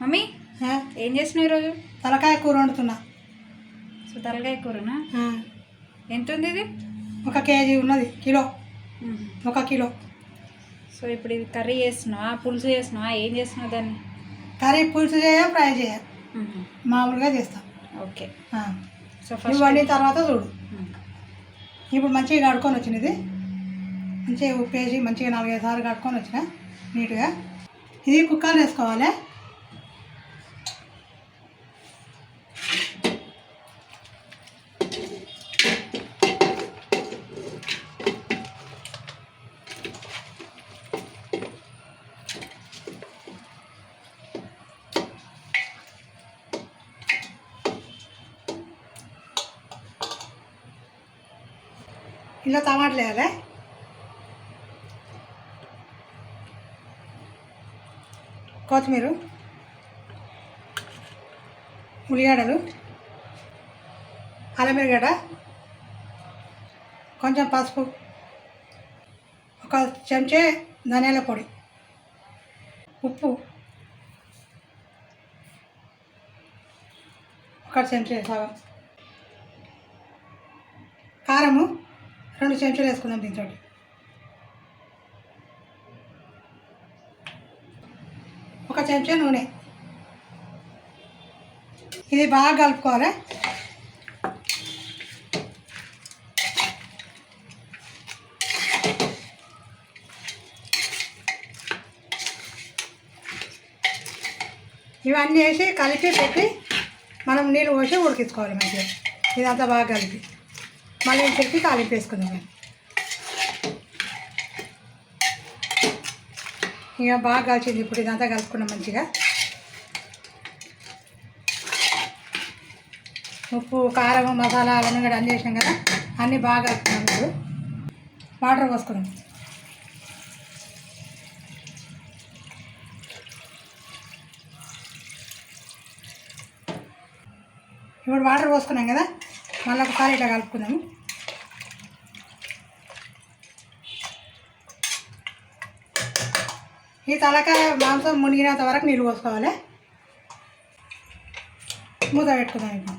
Mummy ఏం చేసినావు ఈరోజు? తలకాయ కూర వండుతున్నా. సో తలకాయ కూరనా? ఎంత ఉంది ఇది? ఒక కేజీ ఉన్నది కిలో. ఒక కిలో. సో ఇప్పుడు ఇది కర్రీ చేస్తున్నావా? పులుసు చేస్తున్నావా? ఏం చేస్తున్నావు దాన్ని? కర్రీ పులుసు చేయ ఫ్రై చేయ. మామూలుగా చేస్తాం. ఓకే. సో ఫస్ట్ వండిన తర్వాత చూడు. ఇప్పుడు మంచిగా కడుక్కొని వచ్చినది మంచిగా ఉప్పు వేసి మంచిగా నాలుగైదు సార్లు కడుక్కొని వచ్చిన నీట్గా. ఇది కుక్కర్ వేసుకోవాలి. ఇలా టమాటాలు వేయాలి కొత్తిమీర ఉల్లిగడ్డలు అల్లం కొంచెం పసుపు ఒక చెంచే ధనియాల పొడి ఉప్పు ఒక చెంచా సగం కారము రెండు చెంచాలు వేసుకుందాం దీంతో ఒక చెంచా నూనె. ఇది బాగా కలుపుకోవాలి. ఇవన్నీ వేసి కలిపి పెట్టి మనం నీళ్ళు పోసి ఉడికించుకోవాలి మంచిగా. ఇదంతా బాగా కలిపి. మళ్ళీ చెప్పి తాలింపు వేసుకుందాం. ఇక బాగా కాల్చింది ఇప్పుడు ఇదంతా కలుపుకున్నాం మంచిగా. ఉప్పు కారం మసాలా అవన్నీ కూడా అన్నీ వేసినాం కదా అన్నీ బాగా కలుపుకున్నాం ఇప్పుడు. వాటర్ పోసుకున్నాం ఇప్పుడు వాటర్ పోసుకున్నాం కదా మళ్ళీ ఒకసారి ఇట్లా కలుపుకుందాము. ఈ తలకాయ మాంసం మునిగినంత వరకు నీళ్ళు పోసుకోవాలి. మూత పెట్టుకుందాం ఇప్పుడు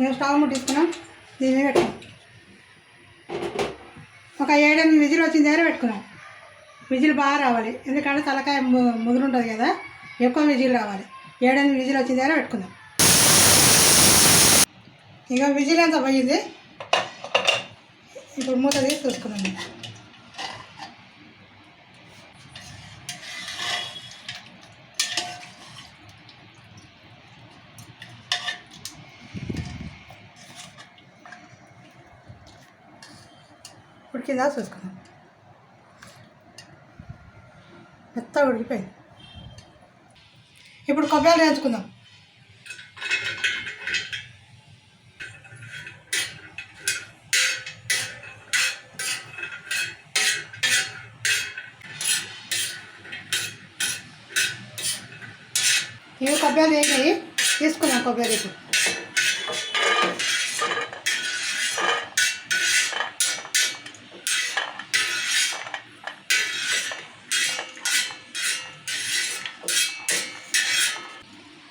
నేను స్టవ్ ముట్టించుకున్నాం దీని మీద పెట్టుకున్నాం. ఒక ఏడెనిమిది విజిల్ వచ్చిన దగ్గర పెట్టుకున్నాం. విజిల్ బాగా రావాలి. ఎందుకంటే తలకాయ ముదురుంటుంది ఉంటుంది కదా ఎక్కువ విజిల్ రావాలి. ఏడెనిమిది విజిల్ వచ్చిన దగ్గర పెట్టుకుందాం ఇక విజిల్ ఎంత పోయింది. ఇప్పుడు మూత తీసి చూసుకుందాం. ఉడికిందా చూసుకుందాం. మెత్త ఉడికిపోయింది. ఇప్పుడు కొబ్బరి వేయించుకుందాం. ఇవి తీసుకున్నాం కొబ్బరి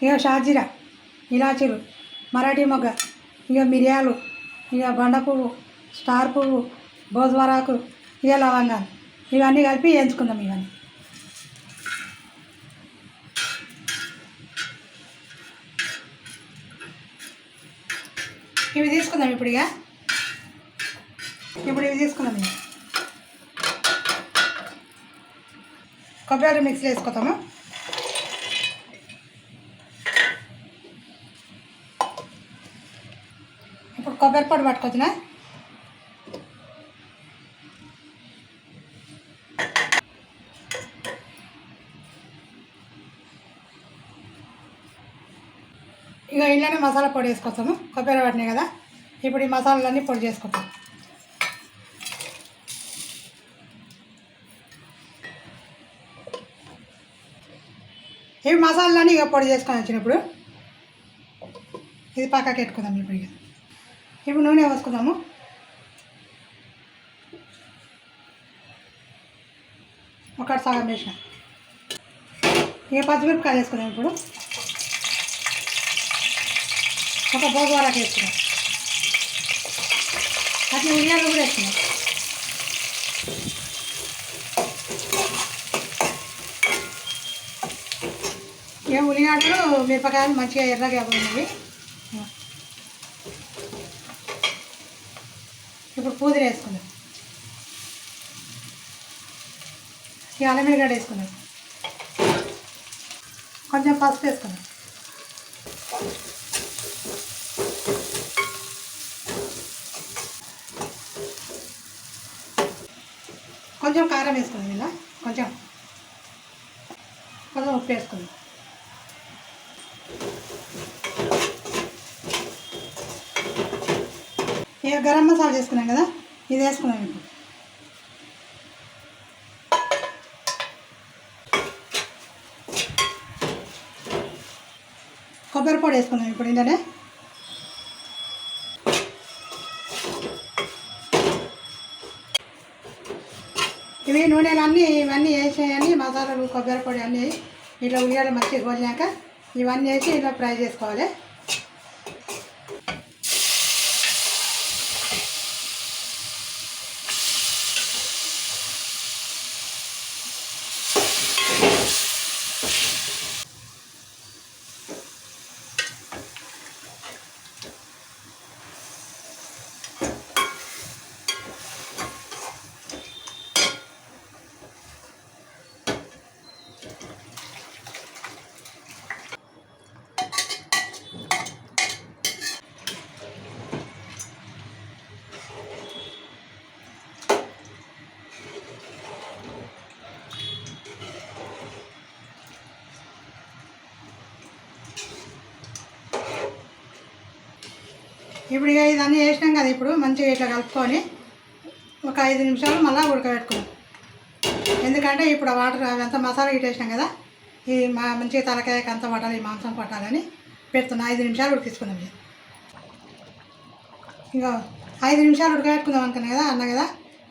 ఇక షాజీరా ఇలాచీలు మరాఠీ మొగ్గ ఇక మిరియాలు ఇక బండ పువ్వు స్టార్ పువ్వు భోజ్వరాకు ఇక లవంగాలు. ఇవన్నీ కలిపి ఎంచుకుందాం ఇవన్నీ. ఇవి తీసుకుందాం ఇప్పుడు ఇక ఇప్పుడు ఇవి తీసుకుందాం ఇక కొబ్బరి మిక్స్ వేసుకోతాము ఇప్పుడు కొబ్బరి పొడి పట్టుకోవచ్చునా ఇక ఇంట్లోనే మసాలా పొడి వేసుకొస్తాము. కొబ్బరి పట్టినాయి కదా. ఇప్పుడు ఈ మసాలాలన్నీ పొడి చేసుకుంటాం. ఇవి మసాలాలన్నీ ఇక పొడి చేసుకొని వచ్చినప్పుడు ఇది పక్కకి పెట్టుకుందాం ఇప్పుడు ఇక ఇప్పుడు నూనె పోసుకుందాము. ఒకటి సగం వేసిన. ఇక పచ్చిమిరపకాయ వేసుకుందాం ఇప్పుడు. ఒక పోగు వరకు వేసుకున్నాం. అట్లా ఉల్లిగడ్డలు కూడా వేసుకున్నాం. ఇక ఉల్లిగడ్డలు మిరపకాయలు మంచిగా ఎర్రగా ఉన్నాయి ఇప్పుడు పూదిన వేసుకుందాం ఈ అల్లమిరగడ్డ వేసుకుందాం కొంచెం పసుపు వేసుకుందాం కొంచెం కారం వేసుకుందాం ఇలా. కొంచెం. కొంచెం ఉప్పు వేసుకుందాం. ఇక గరం మసాలా చేసుకున్నాం కదా ఇది వేసుకున్నాం ఇప్పుడు. కొబ్బరి పొడి వేసుకున్నాం ఇప్పుడు ఏంటంటే ఇవి నూనెలు అన్నీ ఇవన్నీ వేసేయని మసాలాలు కొబ్బరి పొడి అన్నీ ఇట్లా ఉల్లిగడ్డ మంచిగా కోలినాక ఇవన్నీ వేసి ఇలా ఫ్రై చేసుకోవాలి. ఇప్పుడు ఇక ఇదన్నీ వేసినాం కదా ఇప్పుడు మంచిగా ఇట్లా కలుపుకొని ఒక ఐదు నిమిషాలు మళ్ళీ ఉడకబెట్టుకున్నాం ఎందుకంటే ఇప్పుడు ఆ వాటర్ అవంతా మసాలా ఇటు వేసినాం కదా ఇది మా మంచిగా తలకాయకి అంత పట్టాలి ఈ మాంసం పట్టాలని పెడుతున్నా. ఐదు నిమిషాలు ఉడికించుకున్నాం ఇది ఇక ఐదు నిమిషాలు ఉడకబెట్టుకుందాం అనుకున్నాం కదా అన్న కదా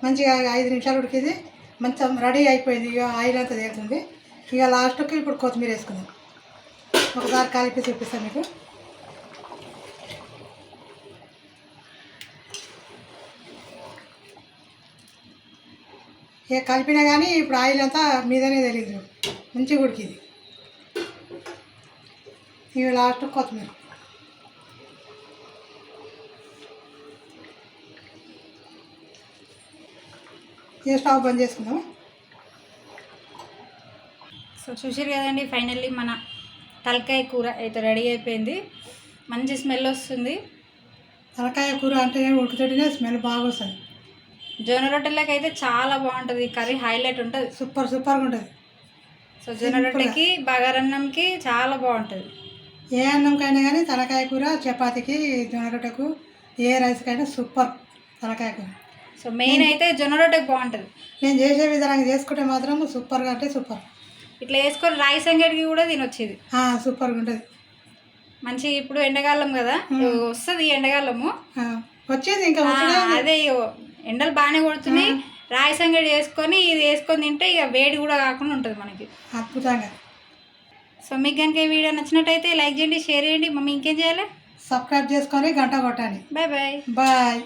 మంచిగా ఐదు నిమిషాలు ఉడికింది. మంచిగా రెడీ అయిపోయింది ఇక ఆయిల్ అంతా తేలుతుంది. ఇక లాస్ట్కి ఇప్పుడు కొత్తిమీర వేసుకుందాం. ఒకసారి కలిపి చూపిస్తాను మీకు. ఇక కలిపినా కానీ ఇప్పుడు ఆయిల్ అంతా మీదనే తెలియదు. మంచిగా ఉడికింది. ఇక లాస్ట్ కొత్తిమీర. ఇక స్టవ్ బంద్ చేసుకుందాం సో చూసారు కదండి ఫైనల్లీ మన తలకాయ కూర అయితే రెడీ అయిపోయింది. మంచి స్మెల్ వస్తుంది. తలకాయ కూర అంటే ఉడుకుతుంటేనే స్మెల్ బాగా వస్తుంది. జొన్న రొట్టెలకి అయితే చాలా బాగుంటుంది. కర్రీ హైలైట్ ఉంటుంది. సూపర్ సూపర్గా ఉంటుంది. సో జొన్న రొట్టెకి బగారన్నంకి చాలా బాగుంటుంది. ఏ అన్నంకైనా కానీ తలకాయ కూర చపాతీకి జొన్న రొట్టెకు ఏ రైస్కైనా సూపర్ తలకాయ కూర. సో మెయిన్ అయితే జొన్న రొట్టెకి బాగుంటుంది. నేను చేసే విధానంగా చేసుకుంటే మాత్రం సూపర్గా అంటే సూపర్. ఇట్లా వేసుకొని రైస్ అంగడికి కూడా తినొచ్చేది. సూపర్గా ఉంటుంది. మంచి ఇప్పుడు ఎండాకాలం కదా. వస్తుంది ఎండాకాలము. వచ్చేది ఇంకా. అదే ఎండలు బాగానే కొడుతున్నాయి. రాయి సంగడి వేసుకొని ఇది వేసుకొని తింటే ఇక వేడి కూడా కాకుండా ఉంటుంది మనకి. అద్భుతంగా. సో మీకు కనుక ఈ వీడియో నచ్చినట్టయితే లైక్ చేయండి షేర్ చేయండి. మమ్మీ ఇంకేం చేయాలి? సబ్స్క్రైబ్ చేసుకొని గంట కొట్టండి. Bye bye. బాయ్.